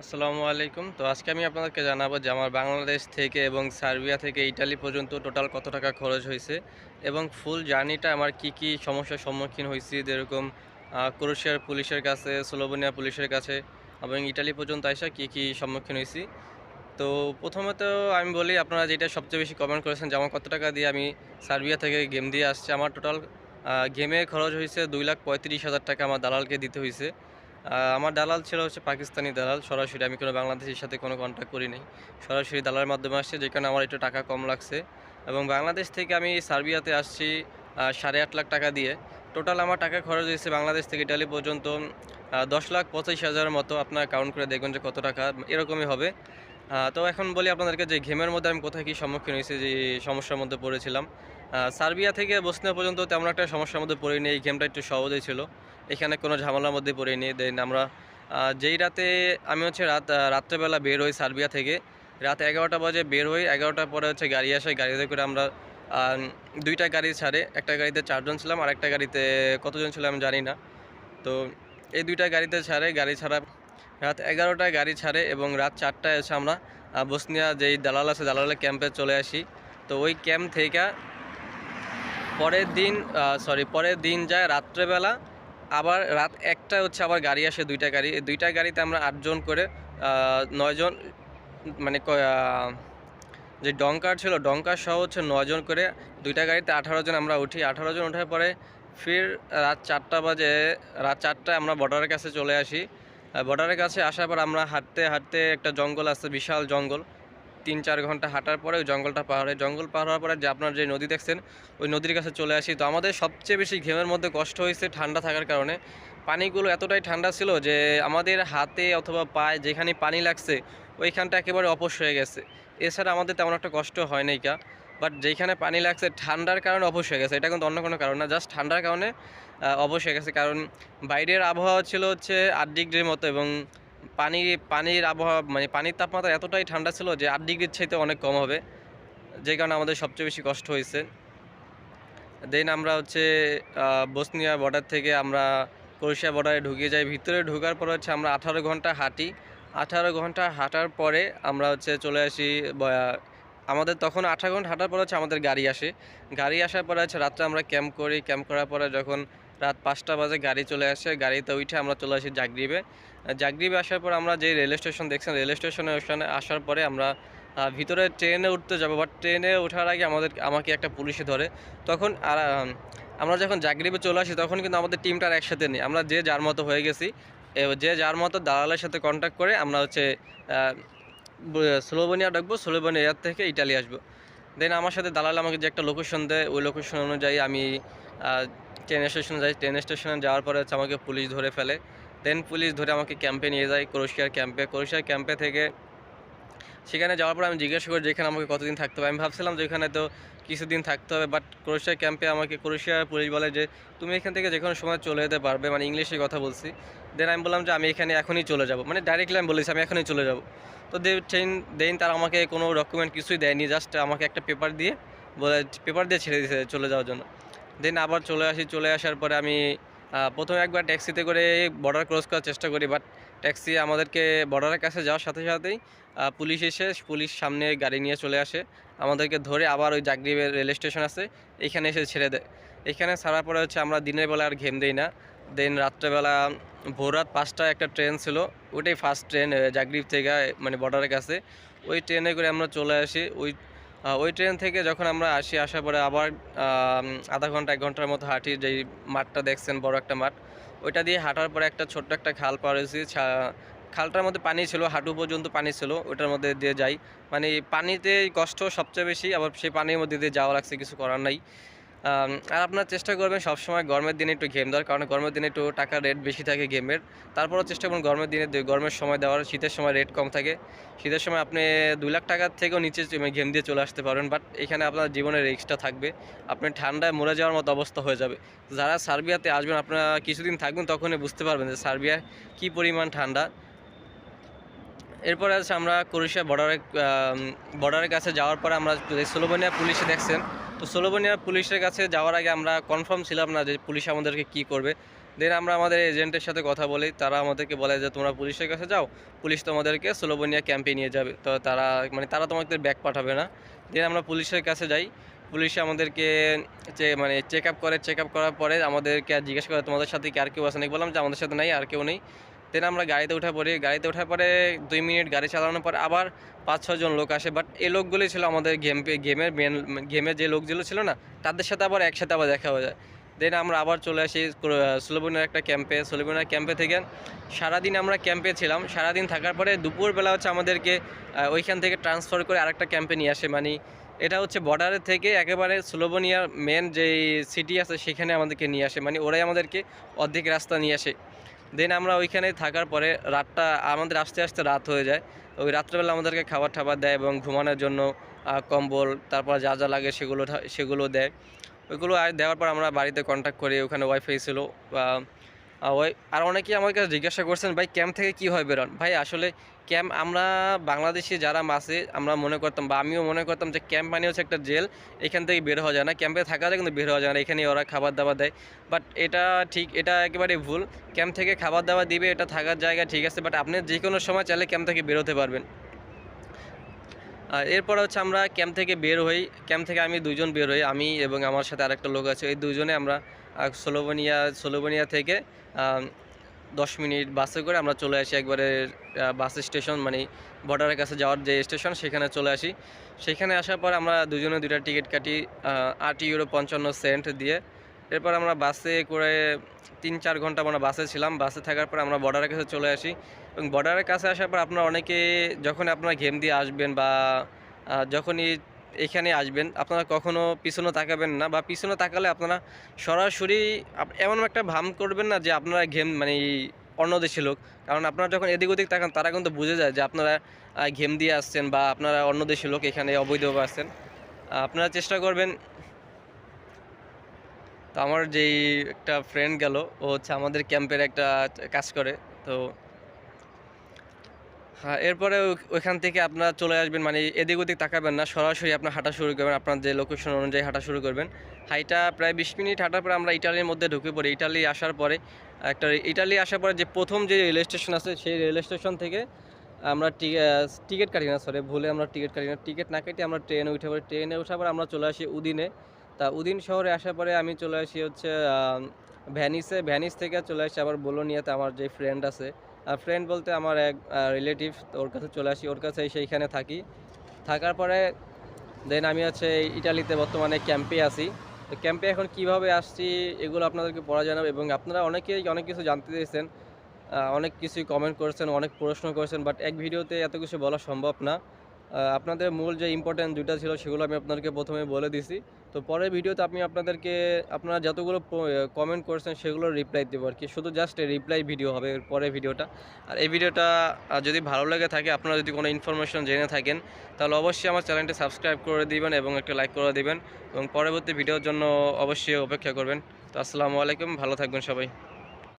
আসসালামু আলাইকুম। তো আজকে আমি আপনাদেরকে জানাব যে আমার বাংলাদেশ থেকে এবং সার্বিয়া থেকে ইটালি পর্যন্ত টোটাল কত টাকা খরচ হয়েছে এবং ফুল জার্নিটা আমার কি কি সমস্যার সম্মুখীন হয়েছি যেরকম আহ, ক্রোয়েশিয়ার পুলিশের কাছে স্লোভেনিয়া পুলিশের কাছে এবং ইটালি পর্যন্ত আসা কি কি সম্মুখীন হয়েছি। তো প্রথমত আমি বলি আপনারা যেটা সবচেয়ে বেশি কমেন্ট করেছেন যে আমার কত টাকা দিয়ে আমি সার্বিয়া থেকে গেম দিয়ে আসছে আমার টোটাল গেমে খরচ হয়েছে দুই লাখ পঁয়ত্রিশ হাজার টাকা আমার দালালকে দিতে হয়েছে। আমার দালাল ছিল হচ্ছে পাকিস্তানি দালাল। সরাসরি আমি কোনো বাংলাদেশের সাথে কোনো কন্ট্যাক্ট করি নাই। সরাসরি দালালের মাধ্যমে আসছে, যে কারণে আমার একটু টাকা কম লাগছে। এবং বাংলাদেশ থেকে আমি সার্বিয়াতে আসছি সাড়ে আট লাখ টাকা দিয়ে। টোটাল আমার টাকা খরচ হয়েছে বাংলাদেশ থেকে ইটালি পর্যন্ত দশ লাখ পঁচিশ হাজারের মতো। আপনার কাউন্ট করে দেখবেন যে কত টাকা, এরকমই হবে। তো এখন বলি আপনাদেরকে যে গেমের মধ্যে আমি কোথায় কী সম্মুখীন হয়েছি, যে সমস্যার মধ্যে পড়েছিলাম। সার্বিয়া থেকে বসনিয়া পর্যন্ত তেমন একটা সমস্যার মধ্যে পড়িনি, এই গেমটা একটু সহজই ছিল। এখানে কোনো ঝামেলার মধ্যে পড়িনি। দেন আমরা যেই রাতে আমি হচ্ছে রাত রাত্রেবেলা বের হই সার্বিয়া থেকে, রাত এগারোটা বাজে বের হই, এগারোটার পরে হচ্ছে গাড়ি আসে, গাড়িতে করে আমরা দুইটা গাড়ি ছাড়ে, একটা গাড়িতে চারজন ছিলাম আর একটা গাড়িতে কতজন ছিলাম জানি না। তো এই দুইটা গাড়িতে ছাড়ে, গাড়ি ছাড়া রাত এগারোটায় গাড়ি ছাড়ে এবং রাত চারটায় এসে আমরা বসনিয়া যেই দালাল আছে, দালালের ক্যাম্পে চলে আসি। তো ওই ক্যাম্প থেকে পরের দিন সরি পরের দিন যায় রাত্রেবেলা আবার রাত একটা হচ্ছে আবার গাড়ি আসে, দুইটা গাড়ি। দুইটা গাড়িতে আমরা আটজন করে নয়জন মানে যে ডঙ্কার ছিল, ডঙ্কার সহ হচ্ছে নয়জন করে দুইটা গাড়িতে আঠারো জন আমরা উঠি। আঠারো জন ওঠার পরে ফির রাত চারটা বাজে, রাত চারটায় আমরা বর্ডারের কাছে চলে আসি। বর্ডারের কাছে আসার পর আমরা হাঁটতে হাঁটতে একটা জঙ্গল আছে, বিশাল জঙ্গল। তিন চার ঘণ্টা হাঁটার পরে ওই জঙ্গলটা পার হয়। জঙ্গল পার হওয়ার পরে যে আপনার যে নদী দেখছেন, ওই নদীর কাছে চলে আসি। তো আমাদের সবচেয়ে বেশি ঘেমের মধ্যে কষ্ট হয়েছে ঠান্ডা থাকার কারণে। পানিগুলো এতটাই ঠান্ডা ছিল যে আমাদের হাতে অথবা পায়ে যেখানে পানি লাগছে, ওইখানটা একেবারে অপস হয়ে গেছে। এছাড়া আমাদের তেমন একটা কষ্ট হয় নাই কা। বাট যেখানে পানি লাগছে, ঠান্ডার কারণে অবশ হয়ে গেছে। এটা কিন্তু অন্য কোনো কারণ না, জাস্ট ঠান্ডার কারণে অবশ হয়ে গেছে। কারণ বাইরের আবহাওয়া ছিল হচ্ছে আট ডিগ্রির মতো এবং পানি, পানির আবহাওয়া মানে পানির তাপমাত্রা এতটাই ঠান্ডা ছিল যে আট ডিগ্রির চাইতে অনেক কম হবে, যে কারণে আমাদের সবচেয়ে বেশি কষ্ট হয়েছে। দেন আমরা হচ্ছে বসনিয়া বর্ডার থেকে আমরা ক্রোয়েশিয়া বর্ডারে ঢুকে যাই। ভিতরে ঢোকার পর হচ্ছে আমরা আঠারো ঘণ্টা হাঁটি। আঠারো ঘণ্টা হাঁটার পরে আমরা হচ্ছে চলে আসি আমাদের তখন আঠারো ঘণ্টা হাঁটার পর হচ্ছে আমাদের গাড়ি আসে। গাড়ি আসার পরে হচ্ছে রাত্রে আমরা ক্যাম্প করি। ক্যাম্প করার পরে যখন রাত পাঁচটা বাজে গাড়ি চলে আসে। গাড়িতে উঠে আমরা চলে আসি জাগরিবে। জাগরিবে আসার পর আমরা যে রেল স্টেশন দেখছেন, রেল স্টেশনে ওখানে আসার পরে আমরা ভিতরে ট্রেনে উঠতে যাব। বাট ট্রেনে ওঠার আগে আমাদের, আমাকে একটা পুলিশে ধরে। তখন আর আমরা যখন জাগরিবে চলে আসি, তখন কিন্তু আমাদের টিমটা আর একসাথে নেই। আমরা যে যার মতো হয়ে গেছি যে যার মতো দালালের সাথে কন্ট্যাক্ট করে আমরা হচ্ছে স্লোভেনিয়া ডাকবো স্লোভেনিয়ার থেকে ইটালি আসব। দেন আমার সাথে দালাল আমাকে যে একটা লোকেশন দেয়, ওই লোকেশন অনুযায়ী আমি ট্রেন স্টেশনে যাই ট্রেন স্টেশনে যাওয়ার পরে হচ্ছে আমাকে পুলিশ ধরে ফেলে। দেন পুলিশ ধরে আমাকে ক্যাম্পে নিয়ে যায় ক্রোয়েশিয়ার ক্যাম্পে ক্রোয়েশিয়ার ক্যাম্পে থেকে সেখানে যাওয়ার পর আমি জিজ্ঞাসা করি, যেখানে আমাকে কতদিন থাকতে হবে? আমি ভাবছিলাম যে এখানে তো কিছুদিন থাকতে হবে বাট ক্রোয়েশিয়া ক্যাম্পে আমাকে ক্রোয়েশিয়ার পুলিশ বলে যে, তুমি এখান থেকে যে কোনো সময় চলে যেতে পারবে। মানে ইংলিশে কথা বলছি। দেন আমি বললাম যে, আমি এখানে এখনই চলে যাব। মানে ডাইরেক্টলি আমি বলেছি, আমি এখনই চলে যাব। তো দে ট্রেন দেন তারা আমাকে কোনো ডকুমেন্ট কিছুই দেয়নি জাস্ট আমাকে একটা পেপার দিয়ে বলে পেপার দিয়ে ছেড়ে দিয়েছে চলে যাওয়ার জন্য। দেন আবার চলে আসি, চলে আসার পরে আমি প্রথমে একবার ট্যাক্সিতে করে বর্ডার ক্রস করার চেষ্টা করি বাট ট্যাক্সি আমাদেরকে বর্ডারের কাছে যাওয়ার সাথে সাথেই পুলিশ এসে পুলিশ সামনে গাড়ি নিয়ে চলে আসে। আমাদেরকে ধরে আবার ওই জাগরিবের রেল স্টেশন আছে, এখানে এসে ছেড়ে দেয়। এখানে ছাড়ার পরে হচ্ছে আমরা দিনের বেলা আর ঘেম দিই না। দেন রাত্রেবেলা ভোর রাত পাঁচটায় একটা ট্রেন ছিল, ওইটাই ফার্স্ট ট্রেন জাগরিব থেকে মানে বর্ডারের কাছে। ওই ট্রেনে করে আমরা চলে আসি, ওই ওই ট্রেন থেকে যখন আমরা আসি, আসার পরে আবার আধা ঘণ্টা, এক ঘণ্টার মতো হাঁটি, যেই মাঠটা দেখছেন, বড় একটা মাঠ, ওইটা দিয়ে হাঁটার পরে একটা ছোট্ট একটা খাল হয়েছি। খালটার মধ্যে পানি ছিল, হাঁটু পর্যন্ত পানি ছিল ওটার মধ্যে দিয়ে যাই। মানে পানিতে কষ্ট সবচেয়ে বেশি, আবার সেই পানির মধ্যে দিয়ে যাওয়া লাগছে, কিছু করার নাই। আর আপনার চেষ্টা করবেন সবসময় গরমের দিনে একটু গেম দেওয়ার, কারণ গরমের দিনে একটু টাকার রেট বেশি থাকে গেমের তারপরও চেষ্টা করুন গরমের দিনে গরমের সময় দেওয়ার, শীতের সময় রেট কম থাকে। শীতের সময় আপনি দু লাখ টাকার থেকেও নিচে গেম দিয়ে চলে আসতে পারবেন বাট এখানে আপনার জীবনের রিস্কটা থাকবে। আপনি ঠান্ডায় মরে যাওয়ার মতো অবস্থা হয়ে যাবে। যারা সার্বিয়াতে আসবেন, আপনারা কিছুদিন থাকবেন, তখনই বুঝতে পারবেন যে সার্বিয়া কী পরিমাণ ঠান্ডা। এরপরে আছে আমরা ক্রোয়েশিয়া বর্ডারে বর্ডারের কাছে যাওয়ার পরে আমরা স্লোভেনিয়া পুলিশে দেখছেন তো স্লোভেনিয়া পুলিশের কাছে যাওয়ার আগে আমরা কনফার্ম ছিলাম না যে পুলিশ আমাদেরকে কি করবে। দেন আমরা আমাদের এজেন্টের সাথে কথা বলি, তারা আমাদেরকে বলে যে, তোমরা পুলিশের কাছে যাও, পুলিশ তোমাদেরকে স্লোভেনিয়া ক্যাম্পে নিয়ে যাবে। তো তারা মানে তারা তোমাদের ব্যাগ পাঠাবে না। দেন আমরা পুলিশের কাছে যাই, পুলিশে আমাদেরকে যে মানে চেক আপ করে চেক আপ করার পরে আমাদেরকে জিজ্ঞেস করে, তোমাদের সাথে কি আর কেউ আছে? নাকি বললাম যে, আমাদের সাথে নাই, আর কেউ নেই। দেন আমরা গাড়িতে উঠে পড়ি। গাড়িতে ওঠার পরে দুই মিনিট গাড়ি চালানোর পর আবার পাঁচ ছজন লোক আসে। বাট এই লোকগুলি ছিল আমাদের গেম গেমের মেন গেমের যে লোকগুলো ছিল না, তাদের সাথে আবার একসাথে আবার দেখা হয়ে যায়। দেন আমরা আবার চলে আসি সুলভনের একটা ক্যাম্পে সুলভনের ক্যাম্পে থেকে সারাদিন আমরা ক্যাম্পে ছিলাম। সারাদিন থাকার পরে দুপুরবেলা হচ্ছে আমাদেরকে ওইখান থেকে ট্রান্সফার করে আরেকটা ক্যাম্পে নিয়ে আসে। মানে এটা হচ্ছে বর্ডারের থেকে একেবারে স্লোভেনিয়ার মেন যে সিটি আছে, সেখানে আমাদেরকে নিয়ে আসে। মানে ওরাই আমাদেরকে অর্ধেক রাস্তা নিয়ে আসে। দেন আমরা ওইখানে থাকার পরে রাতটা আমাদের আস্তে আস্তে রাত হয়ে যায়। ওই রাত্রেবেলা আমাদেরকে খাবার টাবার দেয় এবং ঘুমানোর জন্য কম্বল, তারপর যা যা লাগে সেগুলো সেগুলো দেয়। ওইগুলো আর দেওয়ার পর আমরা বাড়িতে কন্ট্যাক্ট করি, ওখানে ওয়াইফাই ছিল। ওই আর অনেকেই আমার কাছে জিজ্ঞাসা করছেন, ভাই ক্যাম্প থেকে কী হয় বেরোন? ভাই, আসলে ক্যাম্প আমরা বাংলাদেশি যারা মাসে আমরা মনে করতাম বা আমিও মনে করতাম যে ক্যাম্প মানে হচ্ছে একটা জেল এখান থেকে বের হওয়া যায় না। ক্যাম্পে থাকা যায় কিন্তু বের হওয়া যায় না এখানে ওরা খাবার দাবার দেয়। বাট এটা ঠিক এটা একেবারে ভুল। ক্যাম্প থেকে খাবার দাবার দিবে এটা থাকার জায়গা ঠিক আছে বাট আপনি যে কোনো সময় চাইলে ক্যাম্প থেকে বেরোতে পারবেন। আর এরপর হচ্ছে আমরা ক্যাম্প থেকে বের হই। ক্যাম্প থেকে আমি দুজন বের হই আমি এবং আমার সাথে আরেকটা লোক আছে। এই দুজনে আমরা আহ, সোলোভেনিয়া সোলোভেনিয়া থেকে দশ মিনিট বাসে করে আমরা চলে আসি একবারে বাস স্টেশন মানে বর্ডারের কাছে যাওয়ার যে স্টেশন, সেখানে চলে আসি। সেখানে আসার পর আমরা দুজনে দুইটা টিকিট কাটি আট ইউরো পঞ্চান্ন সেন্ট দিয়ে। এরপর আমরা বাসে করে তিন চার ঘণ্টা আমরা বাসে ছিলাম। বাসে থাকার পর আমরা বর্ডারের কাছে চলে আসি। এবং বর্ডারের কাছে আসার পর আপনারা অনেকে যখন আপনারা গেম দিয়ে আসবেন বা যখনই এখানে আসবেন, আপনারা কখনো পিছনে তাকাবেন না বা পিছনে তাকালে আপনারা সরাসরি এমন একটা ভাম করবেন না যে আপনারা গেম মানে অন্য দেশের লোক। কারণ আপনারা যখন এদিক ওদিক তাকান, তারা কিন্তু বুঝে যায় যে আপনারা ঘেম দিয়ে আসছেন বা আপনারা অন্য দেশের লোক এখানে অবৈধভাবে আসছেন। আপনারা চেষ্টা করবেন। তো আমার যেই একটা ফ্রেন্ড গেল, ও হচ্ছে আমাদের ক্যাম্পের একটা কাজ করে। তো হ্যাঁ এরপরে ওই- ওইখান থেকে আপনারা চলে আসবেন। মানে এদিক ওদিক তাকাবেন না, সরাসরি আপনার হাঁটা শুরু করবেন, আপনার যে লোকেশন অনুযায়ী হাঁটা শুরু করবেন। হাইটা প্রায় বিশ মিনিট হাঁটার পরে আমরা ইটালির মধ্যে ঢুকে পড়ি। ইটালি আসার পরে একটা ইটালি আসার পরে যে প্রথম যে রেল স্টেশন আছে, সেই রেল স্টেশন থেকে আমরা টিকিট কাটি না সরি ভুলে আমরা টিকিট কাটি না। টিকিট না কেটে আমরা ট্রেনে উঠে পড়ি। ট্রেনে ওঠার পর আমরা চলে আসি উদিনে। তা উদিন শহরে আসার পরে আমি চলে আসি হচ্ছে ভ্যানিসে। ভ্যানিস থেকে চলে আসি আবার বোলোনিয়াতে, আমার যে ফ্রেন্ড আছে। আর ফ্রেন্ড বলতে আমার এক রিলেটিভ ওর কাছে চলে আসি। ওর কাছে সেইখানে থাকি। থাকার পরে দেন আমি হচ্ছে ইটালিতে বর্তমানে ক্যাম্পে আছি। তো ক্যাম্পে এখন কীভাবে আসছি, এগুলো আপনাদেরকে পড়া জানাব এবং আপনারা অনেকেই অনেক কিছু জানতে চেয়েছেন অনেক কিছুই কমেন্ট করেছেন, অনেক প্রশ্ন করেছেন বাট এক ভিডিওতে এত কিছু বলা সম্ভব না। আপনাদের মূল যে ইম্পর্ট্যান্ট দুটা ছিল, সেগুলো আমি আপনাদেরকে প্রথমে বলে দিছি। তো পরের ভিডিওতে আমি আপনাদেরকে, আপনারা যতগুলো কমেন্ট করেছেন সেগুলো রিপ্লাই দেবো আর কি। শুধু জাস্ট রিপ্লাই ভিডিও হবে পরে পরের ভিডিওটা। আর এই ভিডিওটা যদি ভালো লেগে থাকে, আপনারা যদি কোনো ইনফরমেশন জেনে থাকেন, তাহলে অবশ্যই আমার চ্যানেলটি সাবস্ক্রাইব করে দিবেন এবং একটা লাইক করে দিবেন। এবং পরবর্তী ভিডিওর জন্য অবশ্যই অপেক্ষা করবেন। তো আসসালামু আলাইকুম, ভালো থাকবেন সবাই।